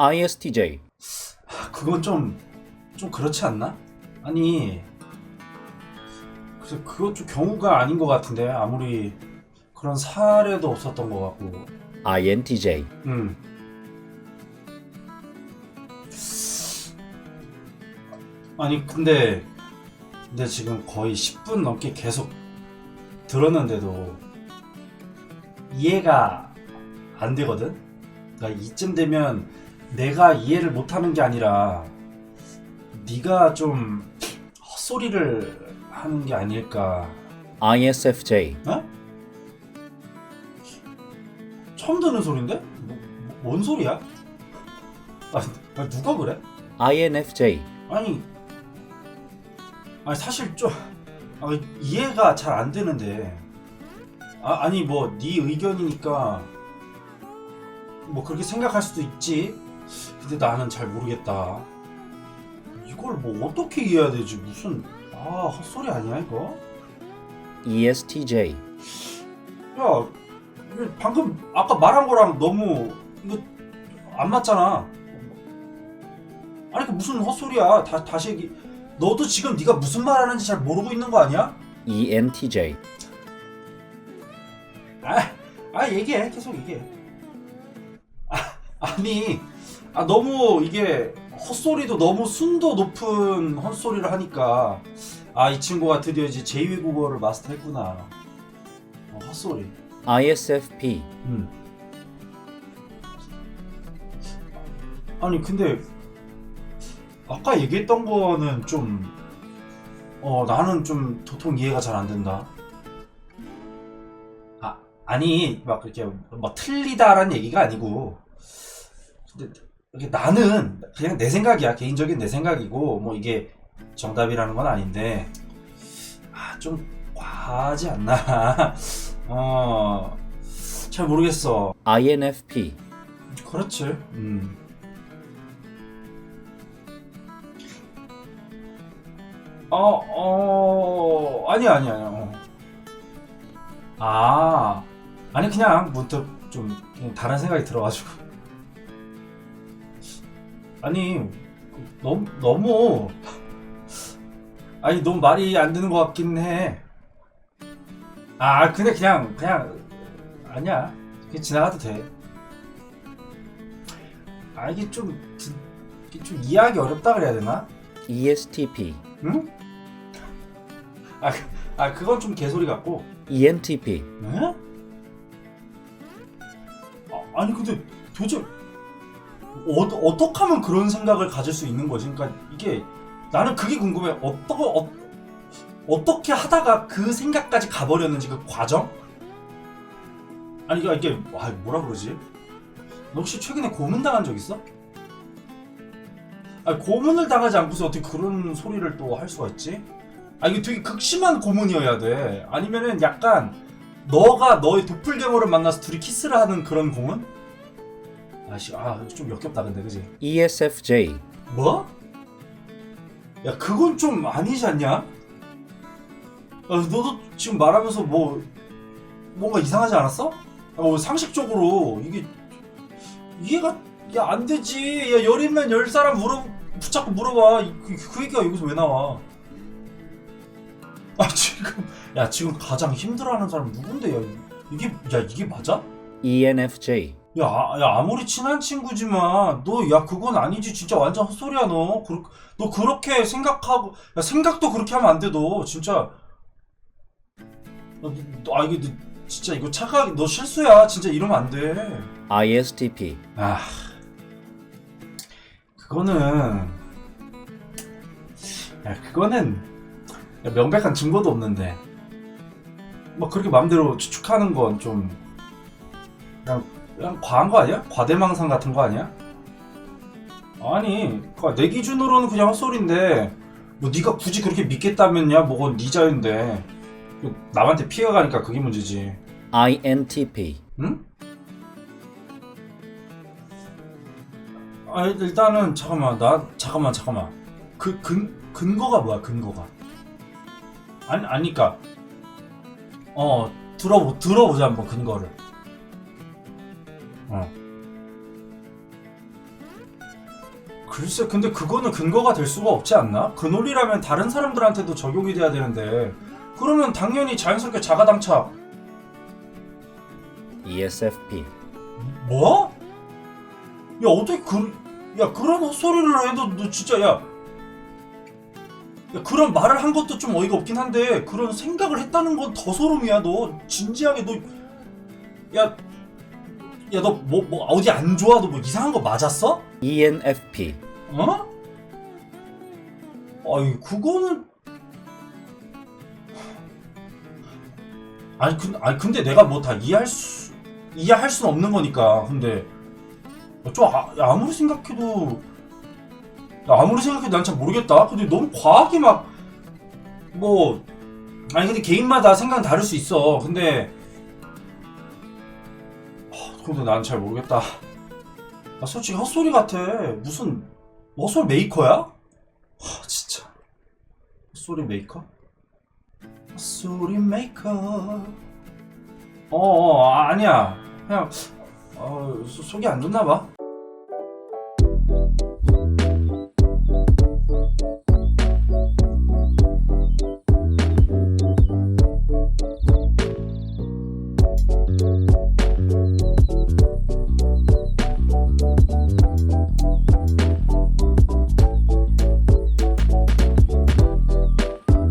ISTJ, 그건 좀, 좀 그렇지 않나? 아니, 그래서 그것 좀 경우가 아닌 것 같은데, 아무리 그런 사례도 없었던 것 같고. INTJ, 음. 아니, 근데, 근데 지금 거의 10분 넘게 계속 들었는데도 이해가 안 되거든? 그러니까 이쯤 되면 내가 이해를 못하는 게 아니라 네가 좀 헛소리를 하는 게 아닐까. ISFJ, 어? 처음 듣는 소린데? 뭐, 뭐- 뭔 소리야? 아, 아, 누가 그래? INFJ, 아니, 아니 사실 좀 아, 이해가 잘 안 되는데. 아, 아니 뭐 네 의견이니까 뭐 그렇게 생각할 수도 있지. 근데 나는 잘 모르겠다. 이걸 뭐 어떻게 이해해야 되지? 무슨 아 헛소리 아니야 이거? ESTJ, 야, 이거 방금 아까 말한 거랑 너무 이거 안 맞잖아. 아니 그 무슨 헛소리야? 다 다시 얘기. 너도 지금 네가 무슨 말하는지 잘 모르고 있는 거 아니야? ENTJ, 아, 아 얘기해 계속 얘기해. 아, 아니, 아 너무 이게 헛소리도 너무 순도 높은 헛소리를 하니까 아 이 친구가 드디어 이제 제2외 국어를 마스터했구나. 어, 헛소리. ISFP, 음. 아니 근데 아까 얘기했던 거는 좀 어, 나는 좀 도통 이해가 잘 안 된다. 아, 아니 막 이렇게 뭐 틀리다라는 얘기가 아니고 근데 나는 그냥 내 생각이야. 개인적인 내 생각이고 뭐 이게 정답이라는 건 아닌데 아, 좀 과하지 않나. 어. 잘 모르겠어. INFP, 그렇지. 음. 어, 어, 아니야, 아니야, 아니야. 어. 아, 아니, 그냥 문득 좀 그냥 다른 생각이 들어가지고. 아니, 너무, 너무, 아니, 너무 말이 안 되는 것 같긴 해. 아, 근데 그냥, 그냥, 아니야. 그냥 지나가도 돼. 아 이게 좀, 드- 이게 좀 이해하기 어렵다 그래야 되나? ESTP, 응? 아, 그- 아 그건 좀 개소리 같고. ENTP, 네? 아, 아니 근데 도대체 어, 어떻게 하면 그런 생각을 가질 수 있는 거지? 그러니까 이게 나는 그게 궁금해. 어떠, 어, 어떻게 하다가 그 생각까지 가버렸는지 그 과정? 아니 이게 이게 와 뭐라 그러지? 너 혹시 최근에 고문 당한 적 있어? 아니 고문을 당하지 않고서 어떻게 그런 소리를 또 할 수가 있지? 아 이게 되게 극심한 고문이어야 돼. 아니면은 약간 너가 너의 도플갱어를 만나서 둘이 키스를 하는 그런 고문? 아씨 아좀 역겹다 근데 그지? ESFJ, 뭐? 야 그건 좀 아니지 않냐? 야, 너도 지금 말하면서 뭐 뭔가 이상하지 않았어? 야, 뭐 상식적으로 이게 이해가 야 안 되지 야 열이면 열 사람 물어 붙잡고 물어봐 이- 그, 그 얘기가 여기서 왜 나와 아 지금 야 지금 가장 힘들어하는 사람 누군데 야 이게 야 이게 맞아? ENFJ, 야, 아- 야 아무리 친한 친구지만 너 야 그건 아니지 진짜 완전 헛소리야 너. 그, 너 그렇게 생각하고 야 생각도 그렇게 하면 안 돼 너 진짜. 너, 너, 아 이게 너, 진짜 이거 착각 너 실수야 진짜 이러면 안 돼. ISTP, 아 그거는 야 그거는 야, 명백한 증거도 없는데 뭐 그렇게 마음대로 추측하는 건 좀 그냥, 과한 거 아니야? 과대망상 같은 거 아니야? 아니 그내 기준으로는 그냥 헛소리인데 뭐 네가 굳이 그렇게 믿겠다면야? 뭐건 네 자유인데. 남한테 피해가 가니까 그게 문제지. INTP, 응? 아 일단은 잠깐만 나 잠깐만 잠깐만. 그 근 근거가 뭐야 근거가? 아니 아니까 어 들어보 들어보자 한번 근거를 어 글쎄, 근데 그거는 근거가 될 수가 없지 않나? 그 논리라면 다른 사람들한테도 적용이 돼야 되는데 그러면 당연히 자연스럽게 자가당착 ESFP. 뭐? 야 어떻게 그, 야 그런 헛소리를 해도 너 진짜 야, 야 그런 말을 한 것도 좀 어이가 없긴 한데 그런 생각을 했다는 건 더 소름이야 너 진지하게 너 야, 야 너 뭐 뭐 어디 안 좋아? 너 뭐 이상한 거 맞았어? ENFP. 어? 아이 그거는 아니 근 아니 근데 내가 뭐 다 이해할 수 이해할 수는 없는 거니까 근데 좀 아, 야, 아무리 생각해도 야, 아무리 생각해도 난잘 모르겠다 근데 너무 과하게 막 뭐 아니 근데 개인마다 생각 은 다를 수 있어 근데 하, 근데 난 잘 모르겠다. 아 솔직히 헛소리 같아. 무슨 헛소리 메이커야? 하 진짜. 헛소리 메이커? 헛소리 메이커. 어 어 아니야. 그냥 어, 소- 속이 안 좋나 봐